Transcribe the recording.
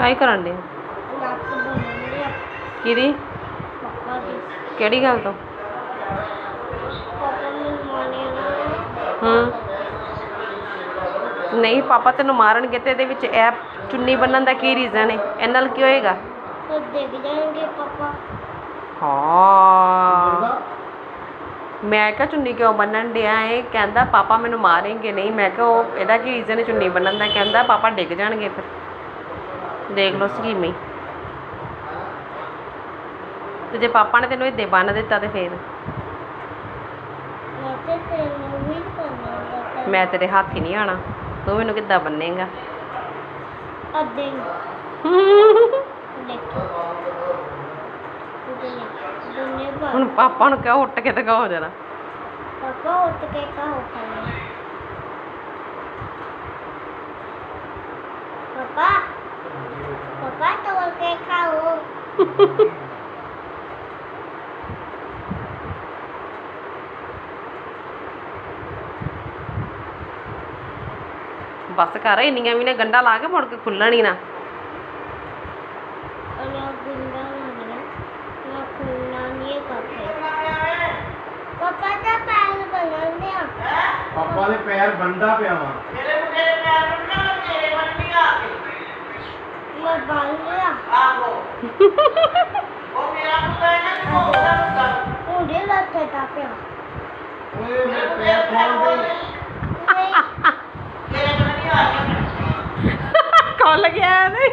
ਕਾਈ ਕਰਨ ਦੇ ਲੱਕ ਬਣਾਉਣੀ ਆ ਕਿਹਦੀ? ਪਾਪਾ ਦੀ ਕਿਹੜੀ ਗੱਲ ਤੋਂ? ਪਾਪਾ ਨੂੰ ਮਾਨੇ ਹੂੰ। ਨਹੀਂ, ਪਾਪਾ ਤੈਨੂੰ ਮਾਰਨਗੇ ਤੇ ਇਹਦੇ ਵਿੱਚ ਇਹ ਚੁੰਨੀ ਬੰਨਣ ਦਾ ਕੀ ਰੀਜ਼ਨ ਹੈ ਇਹਨਾਂ ਨਾਲ ਕੀ ਹੋਏਗਾ? ਫਿਰ ਦੇਖ ਜਾਣਗੇ ਪਾਪਾ ਹਾਂ। ਮੈਂ ਕਿਹਾ ਚੁੰਨੀ ਕਿਉਂ ਬੰਨਣ ਡਿਆ ਏ? ਕਹਿੰਦਾ ਪਾਪਾ ਮੈਨੂੰ ਮਾਰਨਗੇ। ਨਹੀਂ, ਮੈਂ ਕਿਹਾ ਉਹ, ਇਹਦਾ ਕੀ ਰੀਜ਼ਨ ਹੈ ਚੁੰਨੀ ਬੰਨਣ ਦਾ? ਕਹਿੰਦਾ ਪਾਪਾ ਡਿੱਗ ਜਾਣਗੇ ਫਿਰ। ਦੇਖ ਲਓ ਸਕੀਮੀ। ਤੇ ਜੇ ਪਾਪਾ ਨੇ ਤੈਨੂੰ ਇੱਦੇ ਬੰਨ ਦਿੱਤਾ ਤੇ ਫੇਰ? ਮੈਂ ਤੇ ਤੇਰੇ ਹੱਥ ਹੀ ਨਹੀਂ ਆਣਾ ਤੂੰ ਮੈਨੂੰ ਕਿੱਦਾਂ ਬੰਨੇਗਾ? ਅੱਦੇ ਹੁਣ ਪਾਪਾ ਨੂੰ ਕਿਹਾ ਉੱਟ ਕੇ ਦਿਖਾਓ ਜਰਾ। ਪਾਪਾ ਉੱਠ ਕੇ ਕਾ ਉਠਾਣਾ ਪਾਪਾ ਪਾਪਾ ਤੋੜ ਕੇ ਖਾਓ ਬਸ ਕਰ ਇੰਨੀਆਂ ਵੀ ਨੇ ਗੰਡਾ ਲਾ ਕੇ ਮੁੜ ਕੇ ਖੁੱਲਣ ਹੀ ਨਾ ਅਨਾ ਗੁੰਡਾ ਨਹੀਂ ਨਾ। ਖੁੱਲਣਾ ਨਹੀਂ ਕਾਪੇ ਪਾਪਾ ਦਾ ਪੈਰ ਬਣਾਉਂਦੇ ਆ ਪਾਪਾ ਦੇ ਪੈਰ ਬੰਦਾ ਪਿਆ ਵਾ ਮੈਂ ਬਣ ਲਿਆ ਉਹਦੇ ਲੱਤੇ ਟਾਪਿਆ ਓਏ ਮੇਰੇ ਪੈਰ ਖੋਲ ਦੇ ਨਹੀਂ ਖੁੱਲ ਗਿਆ ਨਹੀਂ